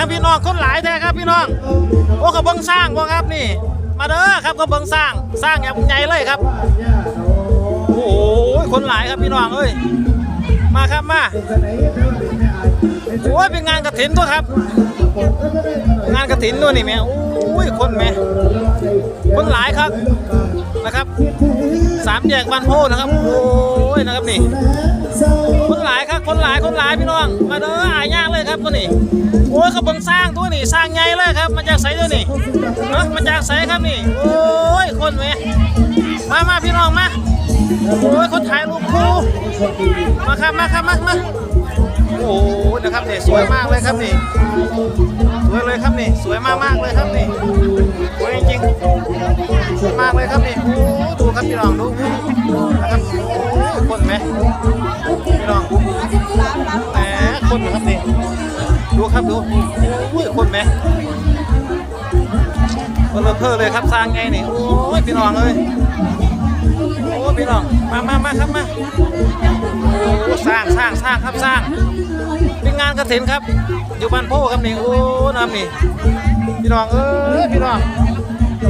ยังพี่น้องคนหลายแท้ครับพี่น้องโอ้เขาเบิ่งสร้างบ่ครับนี่ มาเด้อครับเขาเบิ่งสร้างสร้างอย่างใหญ่เลยครับ โอ้โหคนหลายครับพี่น้องเอ้ยมาครับมาโอ้ยเป็นงานกระถินตัวครับ งานกระถินตัวนี่แม่โอ้ยคนแม่คนหลายครับนะครับสามแยกบ้านโพนะครับโอ้ยนะครับนี่ คนหลายครับคนหลายคนหลายพี่น้องมาเด้อ ครับตัวนี้โอ้ยเขาเบิ่งสร้างตัวนี้สร้างใหญ่เลยครับมาจากไสตัวนี้เนาะมาจากไสครับนี่โอ้ยคนแม่มามาพี่น้องมาโอ้ยคนถ่ายรูปคู่มาครับมาครับมามาโอ้นะครับนี่สวยมากเลยครับนี่สวยเลยครับนี่สวยมากมากเลยครับนี่สวยจริงๆสวยมากเลยครับนี่โอ้ดูครับพี่น้องดูนะครับโอ้ยคนไหม ดูครับดูโอ้ยคนไหมคนเลอะเทอเลยครับสร้างไงนี่โอ้ยพี่น้องเอ้ยโอ้พี่น้องมามามาครับมาโอ้สร้างสร้างสร้างครับสร้างเป็นงานกระถินครับ อยู่บ้านโพครับนี่โอ้น้ำนี่พี่น้องเอ้ยพี่น้อง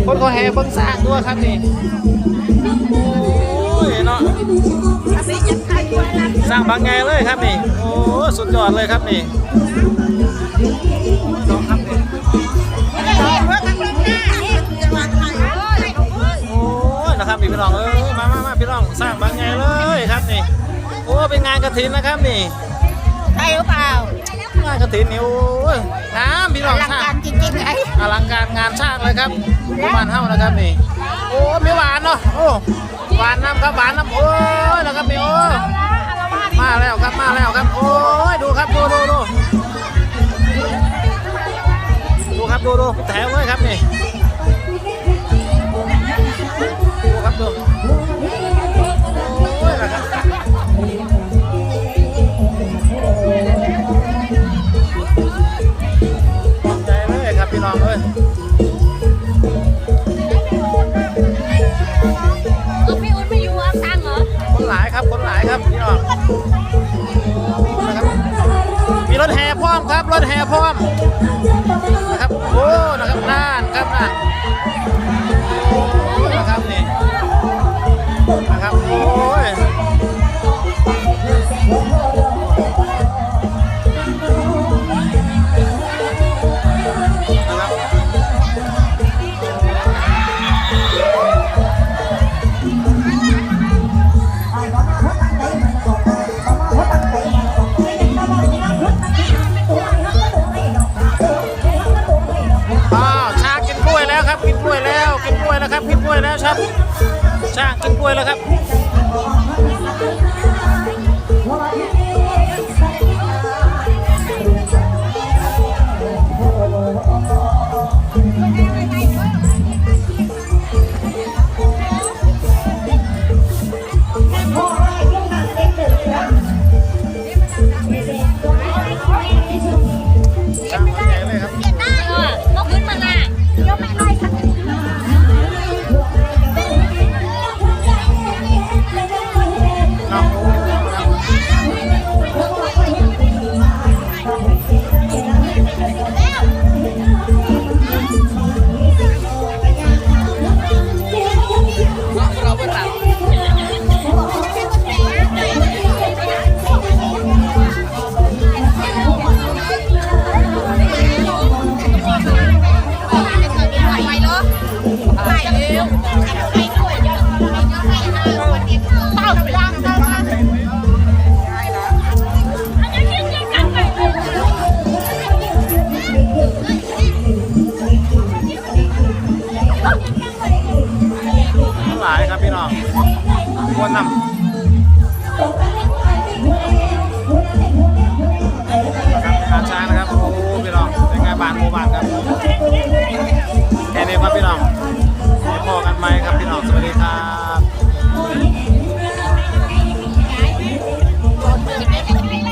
คนก็แห่เบิ่งสร้างด้วยครับนี่โอ้ยเนาะ สร้างบางไงเลยครับนี่ โอ้สุดยอดเลยครับนี่น้องครับนี่โอ้ยนะครับนี่พี่น้องเอ้ยมามามาพี่น้องสร้างบางไงเลยครับนี่ โอ้เป็นงานกระถินนะครับนี่ใช่หรือเปล่างานกระถินนี่โอ้ยงามพี่น้องอลังสร้างการจริงๆไอ้อลังการงานสร้างเลยครับประมาณเท่านะครับนี่ โอ้มีหวานเนาะโอ้หวานน้ำครับหวานน้ำโอ้ยนะครับนี่โอ้ ครับ โอ้ยดูครับดูดูดูดูครับดูดูแถวเลยครับนี่ดูครับดูโอ้ยนะครับ แห่พร้อมนะครับโอ้นะครับน่านครับน่าน กล้วยแล้วครับ ช่างกินกล้วยแล้วครับ นำการช้างนะครับ โอ้พี่น้องเป็นไงบานโมบานครับแค่นี้ครับพี่น้อง